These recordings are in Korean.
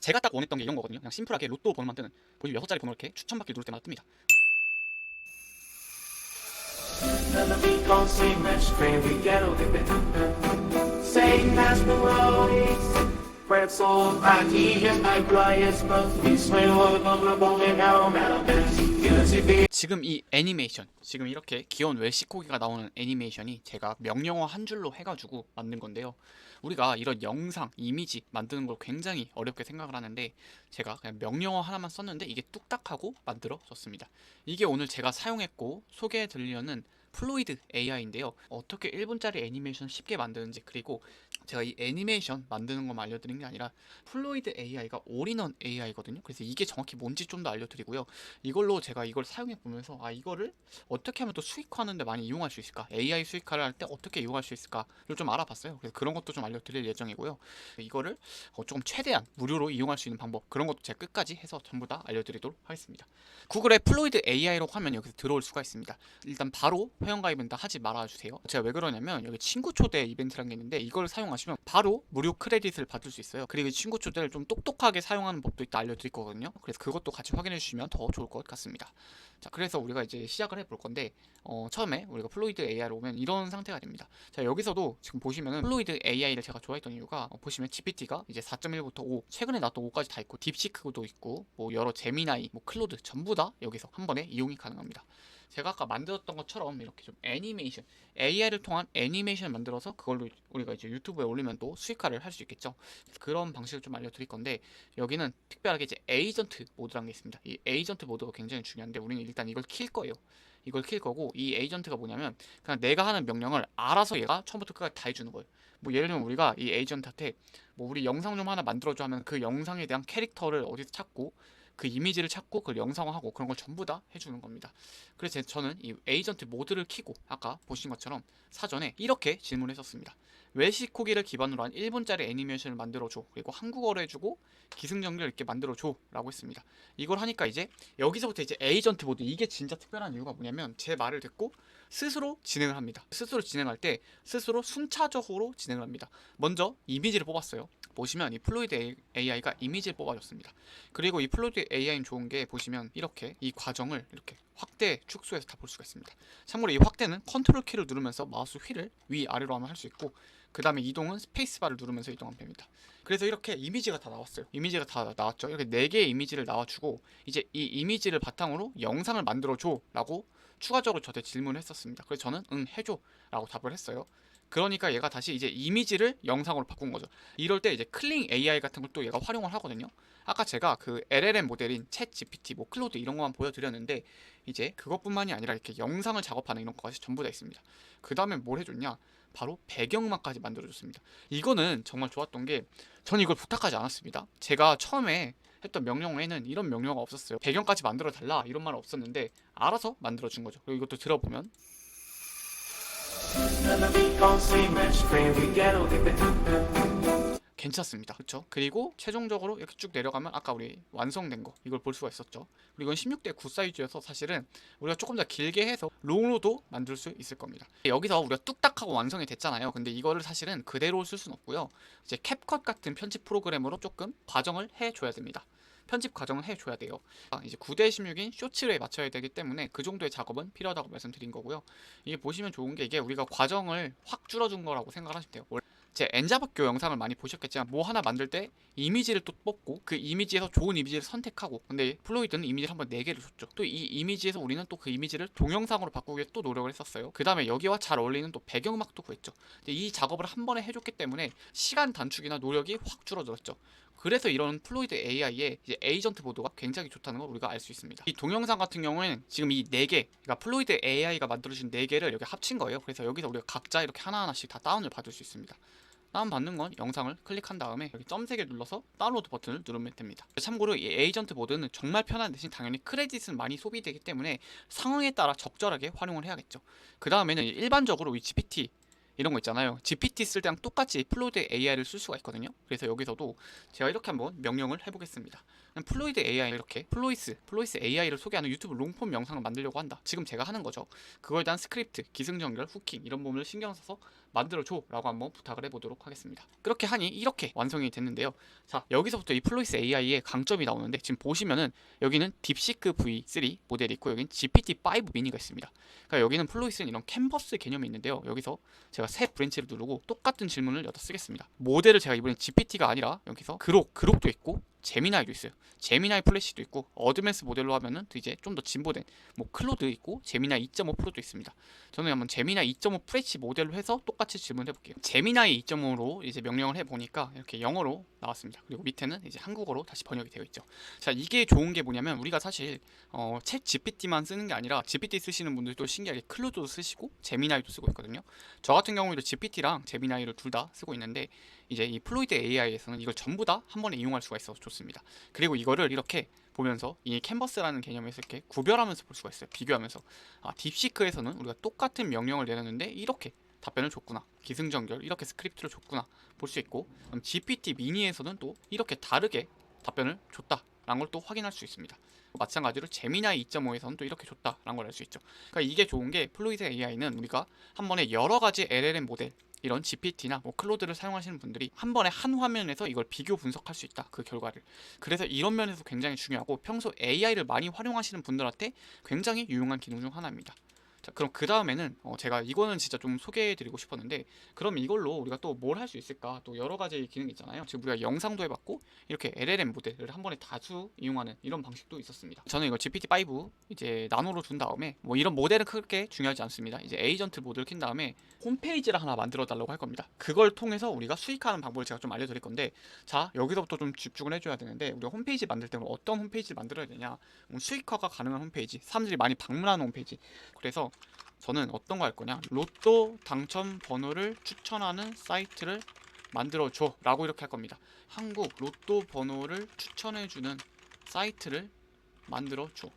제가 딱 원했던 게 이런 거거든요. 그냥 심플하게 로또 번호 만드는 보시면 여섯 자리 번호 이렇게 추천받기 누를 때마다 뜹니다. 지금 이 애니메이션, 지금 이렇게 귀여운 웰시코기가 나오는 애니메이션이 제가 명령어 한 줄로 해가지고 만든 건데요. 우리가 이런 영상, 이미지 만드는 걸 굉장히 어렵게 생각을 하는데 제가 그냥 명령어 하나만 썼는데 이게 뚝딱하고 만들어졌습니다. 이게 오늘 제가 사용했고 소개해 드리려는 플로이드 AI인데요. 어떻게 1분짜리 애니메이션을 쉽게 만드는지 그리고 제가 이 애니메이션 만드는 것만 알려드린 게 아니라 플로이드 AI가 올인원 AI거든요. 그래서 이게 정확히 뭔지 좀 더 알려드리고요. 이걸로 제가 이걸 사용해 보면서 아 이거를 어떻게 하면 또 수익화하는데 많이 이용할 수 있을까? AI 수익화를 할 때 어떻게 이용할 수 있을까를 좀 알아봤어요. 그래서 그런 것도 좀 알려드릴 예정이고요. 이거를 어, 조금 최대한 무료로 이용할 수 있는 방법 그런 것도 제가 끝까지 해서 전부 다 알려드리도록 하겠습니다. 구글에 플로이드 AI라고 하면 여기서 들어올 수가 있습니다. 일단 바로 회원가입은 다 하지 말아주세요. 제가 왜 그러냐면 여기 친구 초대 이벤트라는 게 있는데 이걸 사용 하시면 바로 무료 크레딧을 받을 수 있어요. 그리고 이 친구 초대를 좀 똑똑하게 사용하는 법도 있다 알려드릴 거거든요. 그래서 그것도 같이 확인해 주시면 더 좋을 것 같습니다. 자, 그래서 우리가 이제 시작을 해 볼 건데 어, 처음에 우리가 플로이드 AI로 오면 이런 상태가 됩니다. 자, 여기서도 지금 보시면은 플로이드 AI를 제가 좋아했던 이유가 어, 보시면 GPT가 이제 4.1부터 5, 최근에 나왔던 5까지 다 있고 딥시크도 있고 뭐 여러 제미나이, 뭐 클로드 전부 다 여기서 한 번에 이용이 가능합니다. 제가 아까 만들었던 것처럼 이렇게 좀 애니메이션, AI를 통한 애니메이션을 만들어서 그걸로 우리가 이제 유튜브에 올리면 또 수익화를 할 수 있겠죠. 그런 방식을 좀 알려드릴 건데 여기는 특별하게 이제 에이전트 모드라는 게 있습니다. 이 에이전트 모드가 굉장히 중요한데 우리는 일단 이걸 킬 거예요. 이걸 킬 거고 이 에이전트가 뭐냐면 그냥 내가 하는 명령을 알아서 얘가 처음부터 끝까지 다 해주는 거예요. 뭐 예를 들면 우리가 이 에이전트한테 뭐 우리 영상 좀 하나 만들어줘 하면 그 영상에 대한 캐릭터를 어디서 찾고 그 이미지를 찾고 그걸 영상화하고 그런 걸 전부 다 해주는 겁니다. 그래서 제- 저는 이 에이전트 모드를 키고 아까 보신 것처럼 사전에 이렇게 질문했었습니다. 웰시코기를 기반으로 한 1분짜리 애니메이션을 만들어줘. 그리고 한국어로 해주고 기승전결 있게 만들어줘. 라고 했습니다. 이걸 하니까 이제 여기서부터 이제 에이전트 모드 이게 진짜 특별한 이유가 뭐냐면 제 말을 듣고 스스로 진행을 합니다. 스스로 진행할 때 스스로 순차적으로 진행을 합니다. 먼저 이미지를 뽑았어요. 보시면 이 플로이드 AI가 이미지를 뽑아줬습니다. 그리고 이 플로이드 AI는 좋은 게 보시면 이렇게 이 과정을 이렇게 확대 축소해서 다 볼 수가 있습니다. 참고로 이 확대는 컨트롤 키를 누르면서 마우스 휠을 위 아래로 하면 할 수 있고 그 다음에 이동은 스페이스바를 누르면서 이동하면 됩니다. 그래서 이렇게 이미지가 다 나왔어요. 이미지가 다 나왔죠. 이렇게 네 개의 이미지를 나와주고 이제 이 이미지를 바탕으로 영상을 만들어줘 라고 추가적으로 저한테 질문을 했었습니다. 그래서 저는 응 해줘 라고 답을 했어요. 그러니까 얘가 다시 이제 이미지를 영상으로 바꾼 거죠. 이럴 때 이제 클링 AI 같은 걸 또 얘가 활용을 하거든요. 아까 제가 그 LLM 모델인 챗 GPT, 뭐 클로드 이런 것만 보여드렸는데 이제 그것뿐만이 아니라 이렇게 영상을 작업하는 이런 것까지 전부 다 있습니다. 그 다음에 뭘 해줬냐? 바로 배경만까지 만들어줬습니다. 이거는 정말 좋았던 게 저는 이걸 부탁하지 않았습니다. 제가 처음에 했던 명령어에는 이런 명령어가 없었어요. 배경까지 만들어 달라 이런 말은 없었는데 알아서 만들어 준 거죠. 그리고 이것도 들어보면 괜찮습니다. 그렇죠? 그리고 최종적으로 이렇게 쭉 내려가면 아까 우리 완성된 거 이걸 볼 수가 있었죠. 그리고 이건 16대 9 사이즈여서 사실은 우리가 조금 더 길게 해서 롱로도 만들 수 있을 겁니다. 여기서 우리가 뚝딱하고 완성이 됐잖아요. 근데 이거를 사실은 그대로 쓸 수는 없고요. 이제 캡컷 같은 편집 프로그램으로 조금 과정을 해줘야 됩니다. 편집 과정을 해줘야 돼요. 아, 이제 9대 16인 쇼츠를 맞춰야 되기 때문에 그 정도의 작업은 필요하다고 말씀드린 거고요. 이게 보시면 좋은 게 이게 우리가 과정을 확 줄여준 거라고 생각하시면 돼요. 제 엔자박교 영상을 많이 보셨겠지만 뭐 하나 만들 때 이미지를 또 뽑고 그 이미지에서 좋은 이미지를 선택하고 근데 플로이드는 이미지를 한번 4개를 줬죠 또 이 이미지에서 우리는 또 그 이미지를 동영상으로 바꾸기 위해 또 노력을 했었어요 그 다음에 여기와 잘 어울리는 또 배경막도 구했죠 근데 이 작업을 한 번에 해줬기 때문에 시간 단축이나 노력이 확 줄어들었죠 그래서 이런 플로이드 AI의 에이전트 모드가 굉장히 좋다는 걸 우리가 알 수 있습니다. 이 동영상 같은 경우에는 지금 이네 개, 그러니까 플로이드 AI가 만들어준 네 개를 여기 합친 거예요. 그래서 여기서 우리가 각자 이렇게 하나하나씩 다 다운을 받을 수 있습니다. 다운 받는 건 영상을 클릭한 다음에 여기 점 3개 눌러서 다운로드 버튼을 누르면 됩니다. 참고로 이 에이전트 모드는 정말 편한 대신 당연히 크레딧은 많이 소비되기 때문에 상황에 따라 적절하게 활용을 해야겠죠. 그 다음에는 일반적으로 이 GPT 이런 거 있잖아요. GPT 쓸 때랑 똑같이 플로이드 AI를 쓸 수가 있거든요. 그래서 여기서도 제가 이렇게 한번 명령을 해보겠습니다. 플로이드 AI 이렇게 플로이스 플로이스 AI를 소개하는 유튜브 롱폼 영상을 만들려고 한다. 지금 제가 하는 거죠. 그거에 대한 스크립트, 기승전결, 후킹 이런 부분을 신경 써서 만들어줘라고 한번 부탁을 해보도록 하겠습니다. 그렇게 하니 이렇게 완성이 됐는데요. 자 여기서부터 이 플로이스 AI의 강점이 나오는데 지금 보시면은 여기는 딥시크 V3 모델이 있고 여기는 GPT-5 미니가 있습니다. 그러니까 여기는 플로이스는 이런 캔버스 개념이 있는데요. 여기서 제가 새 브랜치를 누르고 똑같은 질문을 여기다 쓰겠습니다. 모델을 제가 이번엔 GPT가 아니라 여기서 그록, 그록도 있고 제미나이도 있어요. 제미나이 플래시도 있고 어드밴스 모델로 하면은 또 이제 좀 더 진보된 뭐 클로드 있고 제미나이 2.5 프로도 있습니다. 저는 한번 제미나이 2.5 프레시 모델로 해서 똑같이 질문해 볼게요. 제미나이 2.5로 이제 명령을 해 보니까 이렇게 영어로 나왔습니다. 그리고 밑에는 이제 한국어로 다시 번역이 되어 있죠. 자, 이게 좋은 게 뭐냐면 우리가 사실 어, 챗 GPT만 쓰는 게 아니라 GPT 쓰시는 분들도 신기하게 클로드도 쓰시고 제미나이도 쓰고 있거든요. 저 같은 경우에도 GPT랑 제미나이를 둘 다 쓰고 있는데 이제 이 플로이드 AI에서는 이걸 전부 다 한 번에 이용할 수가 있어서 좋습니다. 그리고 이거를 이렇게 보면서 이 캔버스라는 개념에서 이렇게 구별하면서 볼 수가 있어요. 비교하면서 아, 딥시크에서는 우리가 똑같은 명령을 내렸는데 이렇게 답변을 줬구나. 기승전결 이렇게 스크립트를 줬구나 볼 수 있고 GPT 미니에서는 또 이렇게 다르게 답변을 줬다 라는 걸 또 확인할 수 있습니다. 마찬가지로 제미나이 2.5에서는 또 이렇게 줬다 라는 걸 알 수 있죠. 그러니까 이게 좋은 게 플루이드 AI는 우리가 한 번에 여러 가지 LLM 모델 이런 GPT나 뭐 클로드를 사용하시는 분들이 한 번에 한 화면에서 이걸 비교 분석할 수 있다 그 결과를 그래서 이런 면에서 굉장히 중요하고 평소 AI를 많이 활용하시는 분들한테 굉장히 유용한 기능 중 하나입니다. 자 그럼 그 다음에는 어 제가 이거는 진짜 좀 소개해드리고 싶었는데 그럼 이걸로 우리가 또 뭘 할 수 있을까? 또 여러 가지 기능이 있잖아요. 지금 우리가 영상도 해봤고 이렇게 LLM 모델을 한 번에 다수 이용하는 이런 방식도 있었습니다. 저는 이거 GPT-5 이제 나노로 준 다음에 뭐 이런 모델은 크게 중요하지 않습니다. 이제 에이전트 모드를 킨 다음에 홈페이지를 하나 만들어 달라고 할 겁니다. 그걸 통해서 우리가 수익하는 방법을 제가 좀 알려드릴 건데 자 여기서부터 좀 집중을 해줘야 되는데 우리가 홈페이지 만들 때 어떤 홈페이지를 만들어야 되냐? 음, 수익화가 가능한 홈페이지 사람들이 많이 방문하는 홈페이지. 그래서 저는 어떤 거 할 거냐? 로또 당첨 번호를 추천하는 사이트를 만들어줘 라고 이렇게 할 겁니다. 한국 로또 번호를 추천해주는 사이트를 만들어줘.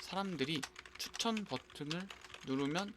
사람들이 추천 버튼을 누르면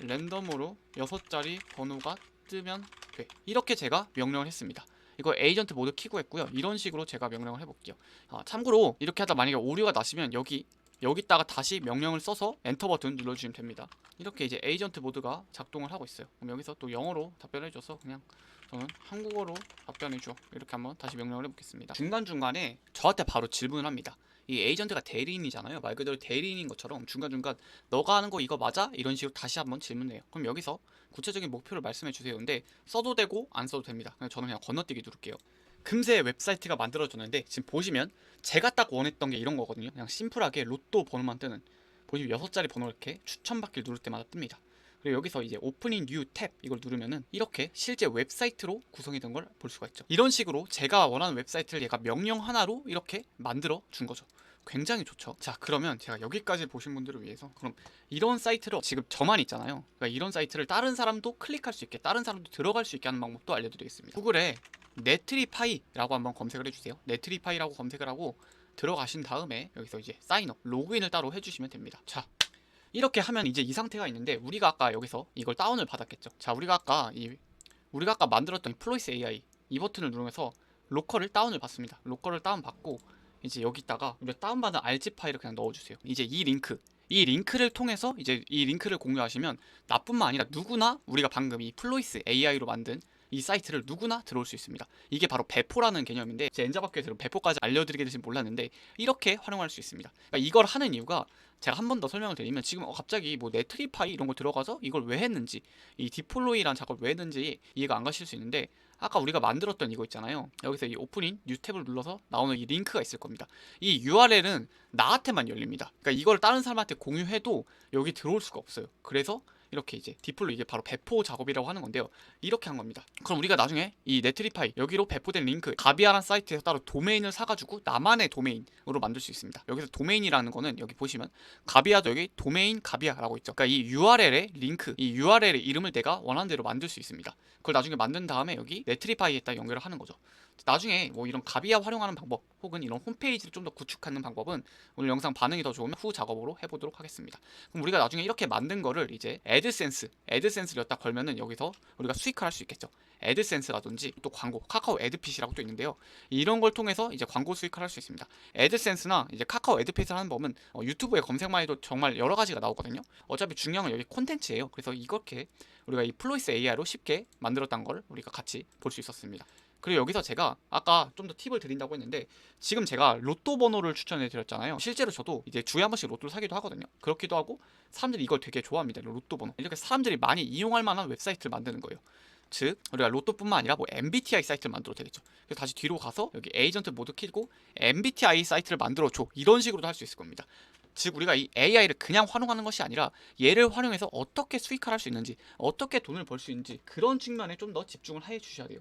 랜덤으로 6자리 번호가 뜨면 돼. 이렇게 제가 명령을 했습니다. 이거 에이전트 모드 키고 했고요. 이런 식으로 제가 명령을 해볼게요. 아, 참고로 이렇게 하다 만약에 오류가 나시면 여기 여기다가 다시 명령을 써서 엔터 버튼 눌러주시면 됩니다. 이렇게 이제 에이전트 모드가 작동을 하고 있어요. 그럼 여기서 또 영어로 답변해줘서 그냥 저는 한국어로 답변해줘 이렇게 한번 다시 명령을 해보겠습니다. 중간 중간에 저한테 바로 질문을 합니다. 이 에이전트가 대리인이잖아요. 말 그대로 대리인인 것처럼 중간 중간 너가 하는 거 이거 맞아? 이런 식으로 다시 한번 질문해요. 그럼 여기서 구체적인 목표를 말씀해 주세요. 근데 써도 되고 안 써도 됩니다. 그냥 저는 그냥 건너뛰기 누를게요. 금세 웹사이트가 만들어졌는데 지금 보시면 제가 딱 원했던 게 이런 거거든요. 그냥 심플하게 로또 번호만 뜨는 보시면 여섯 자리 번호 이렇게 추천받기를 누를 때마다 뜹니다. 그리고 여기서 이제 오프닝 뉴 탭 이걸 누르면은 이렇게 실제 웹사이트로 구성이 된 걸 볼 수가 있죠. 이런 식으로 제가 원하는 웹사이트를 얘가 명령 하나로 이렇게 만들어 준 거죠. 굉장히 좋죠. 자, 그러면 제가 여기까지 보신 분들을 위해서 그럼 이런 사이트로 지금 저만 있잖아요. 그러니까 이런 사이트를 다른 사람도 클릭할 수 있게, 다른 사람도 들어갈 수 있게 하는 방법도 알려드리겠습니다. 구글에 네트리파이라고 한번 검색을 해주세요. 네트리파이라고 검색을 하고 들어가신 다음에 여기서 이제 사인업, 로그인을 따로 해주시면 됩니다. 자, 이렇게 하면 이제 이 상태가 있는데 우리가 아까 여기서 이걸 다운을 받았겠죠. 자, 우리가 아까 이 우리가 아까 만들었던 이 플로이스 AI 이 버튼을 누르면서 로컬을 다운을 받습니다. 로컬을 다운 받고 이제 여기다가 우리가 다운받은 RG 파일을 그냥 넣어주세요. 이제 이 링크 이 링크를 통해서 이제 이 링크를 공유하시면 나뿐만 아니라 누구나 우리가 방금 이 플로이스 AI로 만든 이 사이트를 누구나 들어올 수 있습니다. 이게 바로 배포라는 개념인데 제 엔자바퀴에서 배포까지 알려드리게 되진 몰랐는데 이렇게 활용할 수 있습니다. 그러니까 이걸 하는 이유가 제가 한 번 더 설명을 드리면 지금 어, 갑자기 뭐 네트리파이 이런 거 들어가서 이걸 왜 했는지 이 디플로이란 작업을 왜 했는지 이해가 안 가실 수 있는데 아까 우리가 만들었던 이거 있잖아요. 여기서 이 오프닝 뉴 탭을 눌러서 나오는 이 링크가 있을 겁니다. 이 URL은 나한테만 열립니다. 그러니까 이걸 다른 사람한테 공유해도 여기 들어올 수가 없어요. 그래서 이렇게 이제 디플로 이게 바로 배포 작업이라고 하는 건데요. 이렇게 한 겁니다. 그럼 우리가 나중에 이 네트리파이 여기로 배포된 링크 가비아란 사이트에서 따로 도메인을 사가지고 나만의 도메인으로 만들 수 있습니다. 여기서 도메인이라는 거는 여기 보시면 가비아도 여기 도메인 가비아라고 있죠. 그러니까 이 URL의 링크, 이 URL의 이름을 내가 원하는 대로 만들 수 있습니다. 그걸 나중에 만든 다음에 여기 네트리파이에다 연결을 하는 거죠. 나중에 뭐 이런 가비아 활용하는 방법 혹은 이런 홈페이지를 좀 더 구축하는 방법은 오늘 영상 반응이 더 좋으면 후 작업으로 해보도록 하겠습니다. 그럼 우리가 나중에 이렇게 만든 거를 이제 애드센스, 애드센스를 여기다 걸면은 여기서 우리가 수익화를 할 수 있겠죠. 애드센스라든지 또 광고, 카카오 애드핏이라고 또 있는데요. 이런 걸 통해서 이제 광고 수익화를 할 수 있습니다. 애드센스나 이제 카카오 애드핏을 하는 법은 어, 유튜브에 검색만 해도 정말 여러 가지가 나오거든요. 어차피 중요한 건 여기 콘텐츠예요. 그래서 이렇게 우리가 이 플로이스 AI로 쉽게 만들었다는 걸 우리가 같이 볼 수 있었습니다. 그리고 여기서 제가 아까 좀 더 팁을 드린다고 했는데 지금 제가 로또 번호를 추천해 드렸잖아요. 실제로 저도 이제 주에 한 번씩 로또를 사기도 하거든요. 그렇기도 하고 사람들이 이걸 되게 좋아합니다. 로또 번호. 이렇게 사람들이 많이 이용할 만한 웹사이트를 만드는 거예요. 즉 우리가 로또뿐만 아니라 뭐 MBTI 사이트를 만들어도 되겠죠. 그래서 다시 뒤로 가서 여기 에이전트 모드 키고 MBTI 사이트를 만들어 줘 이런 식으로도 할 수 있을 겁니다. 즉 우리가 이 AI를 그냥 활용하는 것이 아니라 얘를 활용해서 어떻게 수익화를 할수 있는지 어떻게 돈을 벌 수 있는지 그런 측면에 좀 더 집중을 해 주셔야 돼요.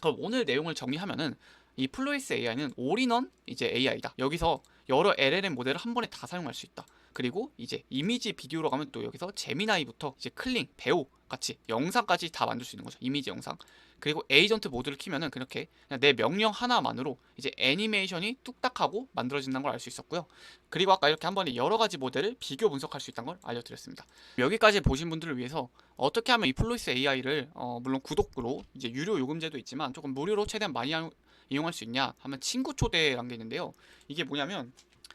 그럼 오늘 내용을 정리하면은 이 플로이스 AI는 올인원 이제 AI다. 여기서 여러 LLM 모델을 한 번에 다 사용할 수 있다. 그리고 이제 이미지 비디오로 가면 또 여기서 제미나이부터 이제 클링, 배우 같이 영상까지 다 만들 수 있는 거죠. 이미지 영상. 그리고 에이전트 모드를 키면은 그렇게 내 명령 하나만으로 이제 애니메이션이 뚝딱하고 만들어진다는 걸 알 수 있었고요. 그리고 아까 이렇게 한 번에 여러 가지 모델을 비교 분석할 수 있다는 걸 알려드렸습니다. 여기까지 보신 분들을 위해서 어떻게 하면 이 플로이스 AI를 어, 물론 구독으로 이제 유료 요금제도 있지만 조금 무료로 최대한 많이 하- 이용할 수 있냐 하면 친구 초대라는 게 있는데요. 이게 뭐냐면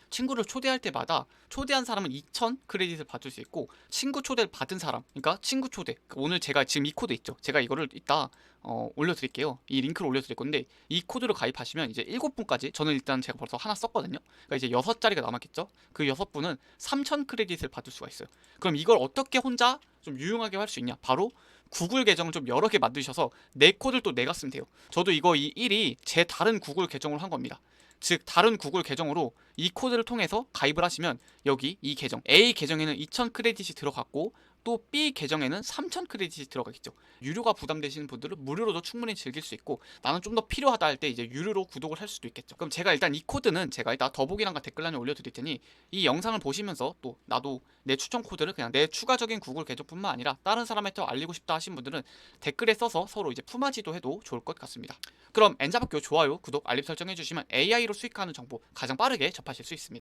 친구를 초대할 때마다 초대한 사람은 2,000 크레딧을 받을 수 있고 친구 초대를 받은 사람, 그러니까 친구 초대. 오늘 제가 지금 이 코드 있죠. 제가 이거를 이따 어, 올려드릴게요. 이 링크를 올려드릴 건데 이 코드를 가입하시면 이제 7분까지 저는 일단 제가 벌써 하나 썼거든요. 그러니까 이제 6자리가 남았겠죠. 그 6분은 3,000 크레딧을 받을 수가 있어요. 그럼 이걸 어떻게 혼자 좀 유용하게 할 수 있냐? 바로 구글 계정을 좀 여러 개 만드셔서 내 코드를 또 내가 쓰면 돼요. 저도 이거 이 1이 제 다른 구글 계정으로 한 겁니다. 즉 다른 구글 계정으로 이 코드를 통해서 가입을 하시면 여기 이 계정 A 계정에는 2,000 크레딧이 들어갔고 또 B 계정에는 3,000 크레딧이 들어가겠죠. 유료가 부담되시는 분들은 무료로도 충분히 즐길 수 있고 나는 좀 더 필요하다 할 때 이제 유료로 구독을 할 수도 있겠죠. 그럼 제가 일단 이 코드는 제가 이따 더보기란과 댓글란에 올려드릴 테니 이 영상을 보시면서 또 나도 내 추천 코드를 그냥 내 추가적인 구글 계정뿐만 아니라 다른 사람한테 알리고 싶다 하신 분들은 댓글에 써서 서로 이제 품앗이도 해도 좋을 것 같습니다. 그럼 엔잡학교 좋아요, 구독, 알림 설정 해주시면 AI로 수익하는 정보 가장 빠르게 접하실 수 있습니다.